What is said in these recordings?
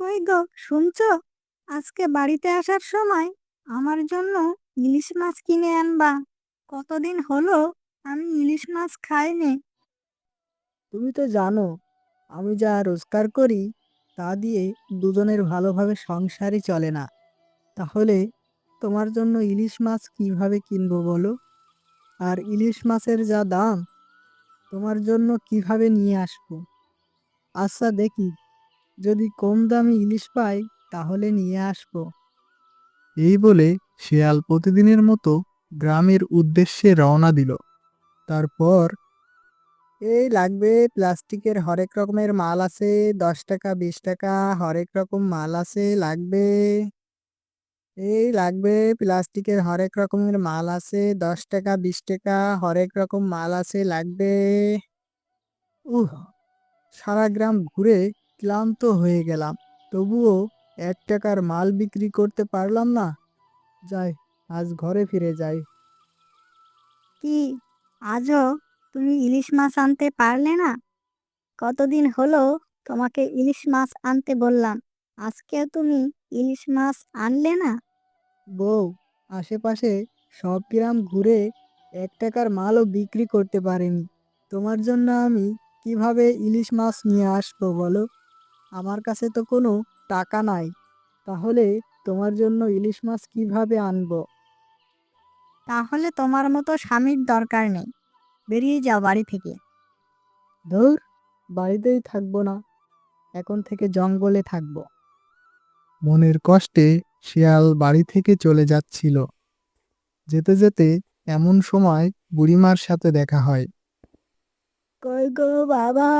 কই গো, শুনছো? আজকে বাড়িতে আসার সময় আমার জন্য ইলিশ মাছ কিনে আনবা। কতদিন হলো আমি ইলিশ মাছ খাইনি। তুমি তো জানো, আমি যা রোজগার করি তা দিয়ে দুজনের ভালোভাবে সংসারই চলে না। তাহলে তোমার জন্য ইলিশ মাছ কীভাবে কিনবো বলো? আর ইলিশ মাছের যা দাম, তোমার জন্য কীভাবে নিয়ে আসব? আচ্ছা দেখি। যদি কম দামে ইলিশ পাই তাহলে নিয়ে আসব। এই বলে শেয়াল প্রতিদিনের মতো গ্রামের উদ্দেশ্যে রওনা দিল। তারপর এই লাগবে প্লাস্টিকের হরেক রকমের মাল আছে দশ টাকা বিশ টাকা হরেক রকম মাল আছে লাগবে। এই লাগবে প্লাস্টিকের হরেক রকমের মাল আছে দশ টাকা বিশ টাকা হরেক রকম মাল আছে লাগবে। উহ সারা গ্রাম ঘুরে ক্লান্ত হয়ে গেলাম। তবুও এক টাকার মাল বিক্রি করতে পারলাম না। যাই আজ ঘরে ফিরে যাই। কি আজও তুমি ইলিশ মাছ আনতে পারলে না? কতদিন হলো তোমাকে ইলিশ মাছ আনতে বললাম আজকেও তুমি ইলিশ মাছ আনলে না? বউ আশেপাশে সব গ্রাম ঘুরে এক টাকার মালও বিক্রি করতে পারিনি। তোমার জন্য আমি কীভাবে ইলিশ মাছ নিয়ে আসব বলো? আমার কাছে তো কোনো টাকা নাই তাহলে তোমার জন্য ইলিশ মাছ কীভাবে আনব? তাহলে তোমার মতো স্বামীর দরকার নেই বেরিয়ে যাও বাড়ি থেকে। ধুর বাড়িতেই থাকব না এখন থেকে জঙ্গলে থাকব। মনের কষ্টে শিয়াল বাড়ি থেকে চলে যাচ্ছিল। যেতে যেতে এমন সময় বুড়িমার সাথে দেখা হয়। কই গো বাবা?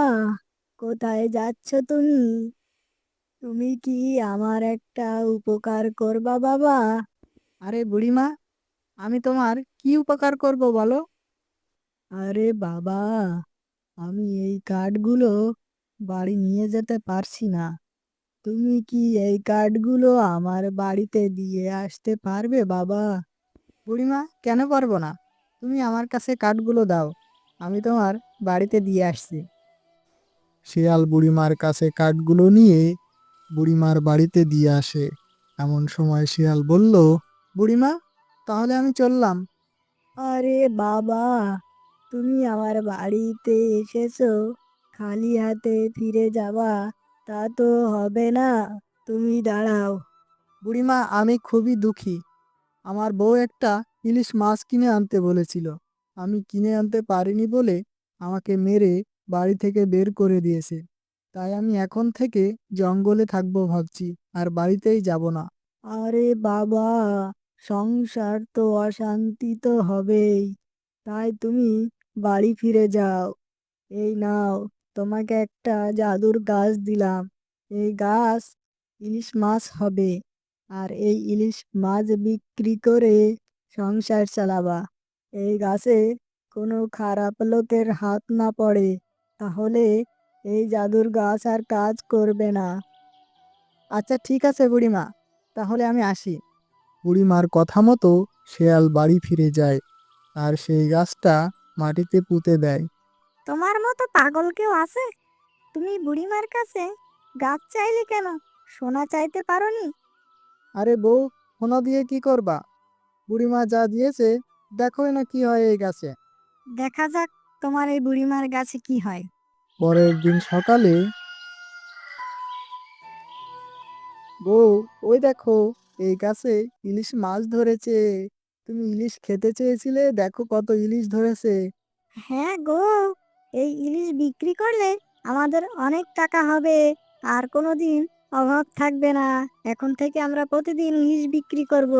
কোথায় যাচ্ছ তুমি? তুমি কি আমার একটা উপকার করবা বাবা? আরে বুড়িমা আমি তোমার কি উপকার করব বলো? আরে বাবা আমি এই কাঠগুলো বাড়ি নিয়ে যেতে পারছি না। তুমি কি এই কাঠগুলো আমার বাড়িতে দিয়ে আসতে পারবে বাবা? বুড়িমা কেন পারব না? তুমি আমার কাছে কাঠগুলো দাও আমি তোমার বাড়িতে দিয়ে আসছি। শিয়াল বুড়িমার কাছে কাঠগুলো নিয়ে বুড়িমার বাড়িতে দিয়ে আসে। এমন সময় শিয়াল বলল বুড়িমা তাহলে আমি চললাম। আরে বাবা তুমি আমার বাড়িতে এসেছ খালি হাতে ফিরে যাবা তা তো হবে না তুমি দাঁড়াও। বুড়িমা আমি খুবই দুঃখী। আমার বউ একটা ইলিশ মাছ কিনে আনতে বলেছিল। আমি কিনে আনতে পারিনি বলে আমাকে মেরে বাড়ি থেকে বের করে দিয়েছে। তাই আমি এখন থেকে জঙ্গলে থাকব ভাবছি, আর বাড়িতেই যাব না। আরে বাবা, সংসার তো অশান্তি তো হবেই। তাই তুমি বাড়ি ফিরে যাও। এই নাও, তোমাকে একটা জাদুর গাছ দিলাম। এই গাছ ইলিশ মাছ হবে, আর এই ইলিশ মাছ বিক্রি করে সংসার চালাবা। এই গাছে কোনো খারাপ লোকের হাত না পড়ে। তাহলে এই জাদুর গাছ আর কাজ করবে না। আচ্ছা ঠিক আছে বুড়িমা তাহলে আমি আসি। বুড়িমার কথা মতো শেয়াল বাড়ি ফিরে যায় আর সেই গাছটা মাটিতে পুঁতে দেয়। তোমার মতো পাগল কেউ আছে? তুমি বুড়িমার কাছে গাছ চাইলে কেন? সোনা চাইতে পারোনি? আরে বউ সোনা দিয়ে কি করবা? বুড়িমা যা দিয়েছে দেখো না কি হয় এই গাছে। দেখা যাক তোমার এই বুড়িমার গাছে কি হয়? পরের দিন সকালে বউ ওই দেখো এই গাছে ইলিশ মাছ ধরেছে। তুমি ইলিশ খেতে চেয়েছিলে? দেখো কত ইলিশ ধরেছে। হ্যাঁ গো এই ইলিশ বিক্রি করলে আমাদের অনেক টাকা হবে। আর কোনোদিন অভাব থাকবে না। এখন থেকে আমরা প্রতিদিন ইলিশ বিক্রি করব।